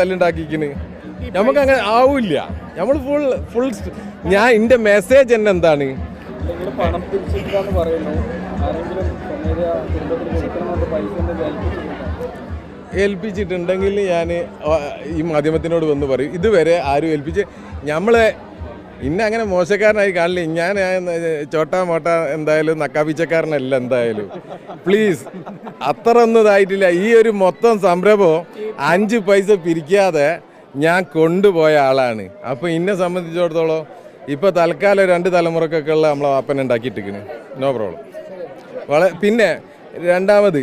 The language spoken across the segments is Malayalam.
തല്ലുണ്ടാക്കിക്കണ്. നമുക്ക് അങ്ങനെ ആവില്ല നമ്മൾ ഫുൾ ഫുൾ ഞാൻ എന്റെ മെസ്സേജ് തന്നെ എന്താണ്? ഏൽപ്പിച്ചിട്ടുണ്ടെങ്കിൽ ഞാൻ ഈ മാധ്യമത്തിനോട് വന്ന് പറയും. ഇതുവരെ ആരും ഏൽപ്പിച്ച് നമ്മളെ ഇന്നെ അങ്ങനെ മോശക്കാരനായി കാണില്ല. ഞാൻ ചോട്ടാ മോട്ട എന്തായാലും നക്കാപ്പിച്ചക്കാരനല്ല എന്തായാലും. പ്ലീസ് അത്ര ഒന്നും ഇതായിട്ടില്ല. ഈ ഒരു മൊത്തം സംരംഭം അഞ്ച് പൈസ പിരിക്കാതെ ഞാൻ കൊണ്ടുപോയ ആളാണ്. അപ്പോൾ എന്നെ സംബന്ധിച്ചിടത്തോളം ഇപ്പോൾ തൽക്കാലം രണ്ട് തലമുറക്കൊക്കെ ഉള്ള നമ്മളെ വാപ്പൻ ഉണ്ടാക്കിയിട്ടിരിക്കുന്നു നോ പ്രോബ്ലം വളരെ പിന്നെ രണ്ടാമത്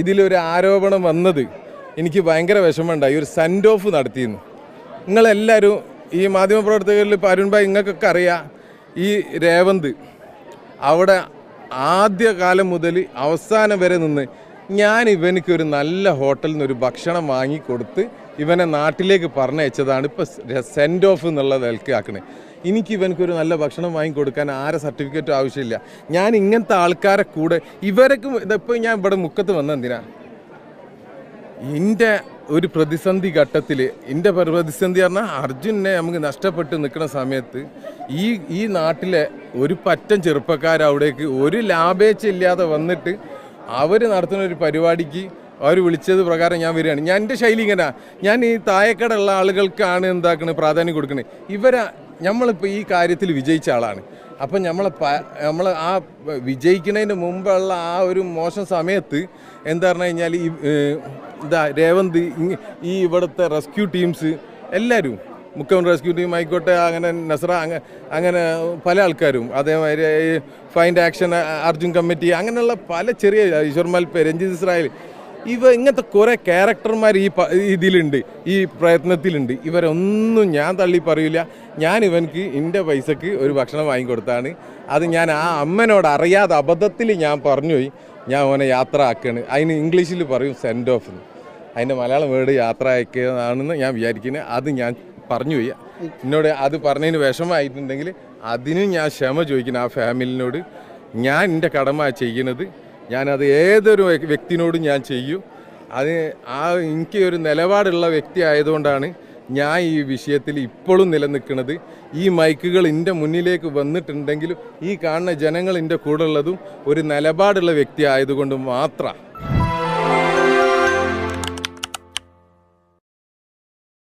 ഇതിലൊരു ആരോപണം വന്നത് എനിക്ക് ഭയങ്കര വിഷമമുണ്ടായി. ഒരു സെൻഡ് ഓഫ് നടത്തിയിരുന്നു. നിങ്ങളെല്ലാവരും ഈ മാധ്യമപ്രവർത്തകരിൽ ഇപ്പോൾ അരുൺ ഭായ് നിങ്ങൾക്കൊക്കെ അറിയാം ഈ രേവന്ത് അവിടെ ആദ്യ കാലം മുതൽ അവസാനം വരെ നിന്ന് ഞാൻ ഇവനിക്ക് ഒരു നല്ല ഹോട്ടലിൽ നിന്ന് ഒരു ഭക്ഷണം വാങ്ങിക്കൊടുത്ത് ഇവനെ നാട്ടിലേക്ക് പറഞ്ഞയച്ചതാണ് ഇപ്പോൾ സെൻഡ് ഓഫ് എന്നുള്ള നിലയ്ക്ക് ആക്കണേ എനിക്ക് ഇവനക്കൊരു നല്ല ഭക്ഷണം വാങ്ങിക്കൊടുക്കാൻ ആരെ സർട്ടിഫിക്കറ്റും ആവശ്യമില്ല. ഞാൻ ഇങ്ങനത്തെ ആൾക്കാരെ കൂടെ ഇവരൊക്കെ ഇതിപ്പോൾ ഞാൻ ഇവിടെ മുക്കത്ത് വന്നെന്തിനാ? എന്റെ ഒരു പ്രതിസന്ധി ഘട്ടത്തിൽ എന്റെ പ്രതിസന്ധി പറഞ്ഞാൽ അർജുനെ നമുക്ക് നഷ്ടപ്പെട്ട് നിൽക്കുന്ന സമയത്ത് ഈ ഈ നാട്ടിലെ ഒരു പറ്റം ചെറുപ്പക്കാർ അവിടേക്ക് ഒരു ലാഭേച്ഛ ഇല്ലാതെ വന്നിട്ട് അവർ നടത്തുന്ന ഒരു പരിപാടിക്ക് അവർ വിളിച്ചത് പ്രകാരം ഞാൻ വരികയാണ്. ഞാൻ എന്റെ ശൈലി ഇങ്ങനെ. ഞാൻ ഈ തായക്കടുള്ള ആളുകൾക്കാണ് എന്താക്കണത് പ്രാധാന്യം കൊടുക്കുന്നത് ഇവരെ നമ്മളിപ്പോൾ ഈ കാര്യത്തിൽ വിജയിച്ച ആളാണ്. അപ്പം നമ്മളെ നമ്മൾ ആ വിജയിക്കുന്നതിന് മുമ്പുള്ള ആ ഒരു മോശം സമയത്ത് എന്താ പറഞ്ഞു കഴിഞ്ഞാൽ ഈ എന്താ രേവന്ത് ഈ ഇവിടുത്തെ റെസ്ക്യൂ ടീംസ് എല്ലാവരും മുഖ്യമന്ത്രി റെസ്ക്യൂ ടീം ആയിക്കോട്ടെ അങ്ങനെ അങ്ങ അങ്ങനെ പല ആൾക്കാരും അതേമാതിരി ഫൈൻഡ് ആക്ഷൻ അർജുൻ കമ്മിറ്റി അങ്ങനെയുള്ള പല ചെറിയ ഈശ്വർമാൽ രഞ്ജിത് ഇസ്രായേൽ ഇവ ഇങ്ങനത്തെ കുറേ ക്യാരക്ടർമാർ ഈ ഇതിലുണ്ട് ഈ പ്രയത്നത്തിലുണ്ട്. ഇവരൊന്നും ഞാൻ തള്ളി പറയില്ല ഞാൻ ഇവനക്ക് എന്റെ പൈസക്ക് ഒരു ഭക്ഷണം വാങ്ങിക്കൊടുത്താണ്. അത് ഞാൻ ആ അമ്മനോട് അറിയാതെ അബദ്ധത്തിൽ ഞാൻ പറഞ്ഞു പോയി. ഞാൻ അവനെ യാത്ര ആക്കുകയാണ് അതിന് ഇംഗ്ലീഷിൽ പറയും സെൻഡ് ഓഫ് എന്ന്. അതിന്റെ മലയാളം വേർഡ് യാത്ര അയക്കുന്നതാണെന്ന് ഞാൻ വിചാരിക്കുന്നത് അത് ഞാൻ പറഞ്ഞു പോയി. എന്നോട് അത് പറഞ്ഞതിന് വിഷമമായിട്ടുണ്ടെങ്കിൽ അതിനും ഞാൻ ക്ഷമ ചോദിക്കുന്നു ആ ഫാമിലിനോട് ഞാൻ എന്റെ കടമ ചെയ്യുന്നത് ഞാനത് ഏതൊരു വ്യക്തിനോടും ഞാൻ ചെയ്യും. അത് ആ എനിക്ക് ഒരു നിലപാടുള്ള വ്യക്തി ആയതുകൊണ്ടാണ് ഞാൻ ഈ വിഷയത്തിൽ ഇപ്പോഴും നിലനിൽക്കുന്നത്. ഈ മൈക്കുകൾ എന്റെ മുന്നിലേക്ക് വന്നിട്ടുണ്ടെങ്കിലും ഈ കാണുന്ന ജനങ്ങൾ എന്റെ കൂടെ ഉള്ളതും ഒരു നിലപാടുള്ള വ്യക്തി ആയതുകൊണ്ട് മാത്രമാണ്